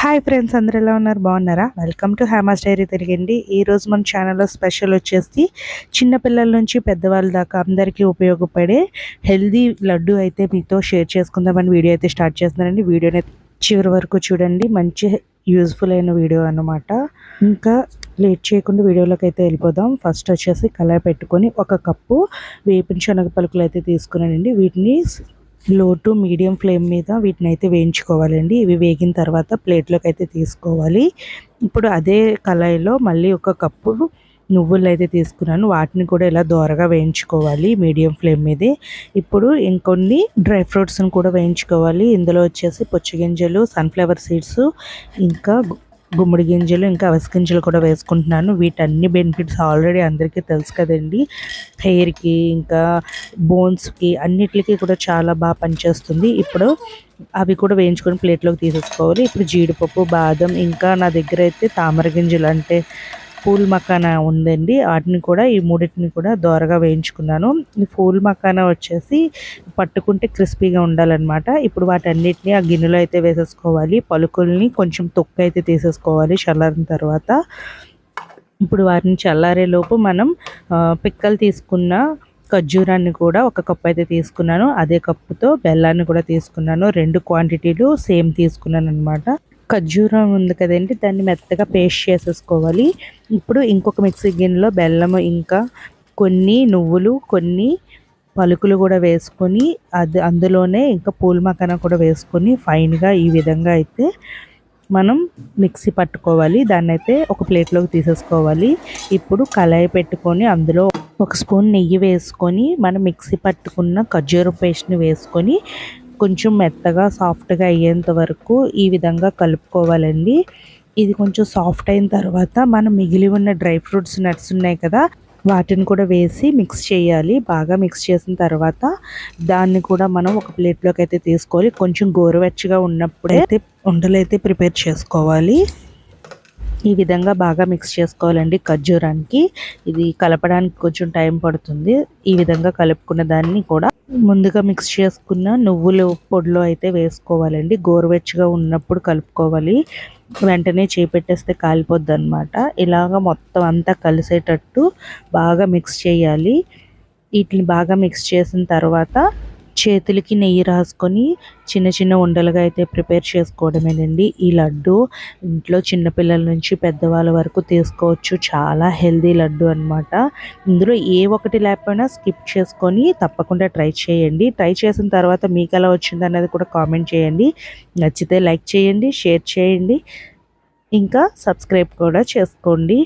Hi friends అందరు ఎలా ఉన్నారు? బాగున్నారా? వెల్కమ్ టు హ్యామాస్ డైరీ తిరిగండి ఈరోజు మన ఛానల్లో స్పెషల్ వచ్చేసి చిన్నపిల్లల నుంచి పెద్దవాళ్ళ దాకా అందరికీ ఉపయోగపడే హెల్దీ లడ్డు అయితే మీతో షేర్ చేసుకుందామని వీడియో అయితే స్టార్ట్ చేస్తున్నానండి. వీడియోని చివరి వరకు చూడండి. మంచి యూజ్ఫుల్ అయిన వీడియో అన్నమాట. ఇంకా లేట్ చేయకుండా వీడియోలోకి అయితే వెళ్ళిపోదాం. ఫస్ట్ వచ్చేసి కళాయి పెట్టుకొని ఒక కప్పు వేపిన శనగ పలుకులు అయితే తీసుకున్నానండి. వీటిని లో టు మీడియం ఫ్లేమ్ మీద వీటిని అయితే వేయించుకోవాలండి. ఇవి వేగిన తర్వాత ప్లేట్లోకి అయితే తీసుకోవాలి. ఇప్పుడు అదే కళాయిలో మళ్ళీ ఒక కప్పు నువ్వులు అయితే తీసుకున్నాను. వాటిని కూడా ఇలా దోరగా వేయించుకోవాలి మీడియం ఫ్లేమ్ మీదే. ఇప్పుడు ఇంకొన్ని డ్రై ఫ్రూట్స్ని కూడా వేయించుకోవాలి. ఇందులో వచ్చేసి పుచ్చగింజలు సన్ఫ్లవర్ సీడ్స్ ఇంకా గుమ్మడి గింజలు ఇంకా అవిసె గింజలు కూడా వేసుకుంటున్నాను. వీటన్ని బెనిఫిట్స్ ఆల్రెడీ అందరికీ తెలుసు కదండి. హెయిర్కి ఇంకా బోన్స్కి అన్నిటికీ కూడా చాలా బాగా పనిచేస్తుంది. ఇప్పుడు అవి కూడా వేయించుకొని ప్లేట్లోకి తీసేసుకోవాలి. ఇప్పుడు జీడిపప్పు బాదం ఇంకా నా దగ్గర అయితే తామర గింజలు అంటే పూల్ మకానా ఉందండి. వాటిని కూడా ఈ మూడింటిని కూడా దోరగా వేయించుకున్నాను. ఈ పూల్ మకానా వచ్చేసి పట్టుకుంటే క్రిస్పీగా ఉండాలన్నమాట. ఇప్పుడు వాటన్నిటిని ఆ గిన్నెలో అయితే వేసేసుకోవాలి. పలుకుల్ని కొంచెం తొక్క అయితే తీసేసుకోవాలి చల్లారిన తర్వాత. ఇప్పుడు వాటిని చల్లారేలోపు మనం పిక్కలు తీసుకున్న ఖర్జూరాన్ని కూడా ఒక కప్పు అయితే తీసుకున్నాను. అదే కప్పుతో బెల్లాన్ని కూడా తీసుకున్నాను. రెండు క్వాంటిటీలు సేమ్ తీసుకున్నాను అనమాట ఖర్జూరం ఉంది కదండి దాన్ని మెత్తగా పేస్ట్ చేసేసుకోవాలి. ఇప్పుడు ఇంకొక మిక్సీ గిన్నెలో బెల్లము ఇంకా కొన్ని నువ్వులు కొన్ని పలుకులు కూడా వేసుకొని అది అందులోనే ఇంకా పూల మకాన కూడా వేసుకొని ఫైన్గా ఈ విధంగా అయితే మనం మిక్సీ పట్టుకోవాలి. దాన్ని అయితే ఒక ప్లేట్లోకి తీసేసుకోవాలి. ఇప్పుడు కళాయి పెట్టుకొని అందులో ఒక స్పూన్ నెయ్యి వేసుకొని మనం మిక్సీ పట్టుకున్న ఖర్జూర పేస్ట్ని వేసుకొని కొంచెం మెత్తగా సాఫ్ట్గా అయ్యేంత వరకు ఈ విధంగా కలుపుకోవాలండి. ఇది కొంచెం సాఫ్ట్ అయిన తర్వాత మనం మిగిలి ఉన్న డ్రై ఫ్రూట్స్ నట్స్ ఉన్నాయి కదా వాటిని కూడా వేసి మిక్స్ చేయాలి. బాగా మిక్స్ చేసిన తర్వాత దాన్ని కూడా మనం ఒక ప్లేట్లోకి అయితే తీసుకోవాలి. కొంచెం గోరువెచ్చగా ఉన్నప్పుడే అయితే ఉండలు అయితే ప్రిపేర్ చేసుకోవాలి. ఈ విధంగా బాగా మిక్స్ చేసుకోవాలండి ఖర్జూరానికి. ఇది కలపడానికి కొంచెం టైం పడుతుంది. ఈ విధంగా కలుపుకున్న దాన్ని కూడా ముందుగా మిక్స్ చేసుకున్న నువ్వులు పొడిలో అయితే వేసుకోవాలండి. గోరువెచ్చగా ఉన్నప్పుడు కలుపుకోవాలి. వెంటనే చేపెట్టేస్తే కాలిపోద్ది అనమాట ఇలాగ మొత్తం అంతా కలిసేటట్టు బాగా మిక్స్ చేయాలి. వీటిని బాగా మిక్స్ చేసిన తర్వాత చేతులకి నెయ్యి రాసుకొని చిన్న చిన్న ఉండలుగా అయితే ప్రిపేర్ చేసుకోవడమేనండి. ఈ లడ్డు ఇంట్లో చిన్నపిల్లల నుంచి పెద్దవాళ్ళ వరకు తీసుకోవచ్చు. చాలా హెల్దీ లడ్డు అనమాట ఇందులో ఏ ఒకటి లేకపోయినా స్కిప్ చేసుకొని తప్పకుండా ట్రై చేయండి. ట్రై చేసిన తర్వాత మీకు ఎలా వచ్చింది అనేది కూడా కామెంట్ చేయండి. నచ్చితే లైక్ చేయండి షేర్ చేయండి. ఇంకా సబ్స్క్రైబ్ కూడా చేసుకోండి.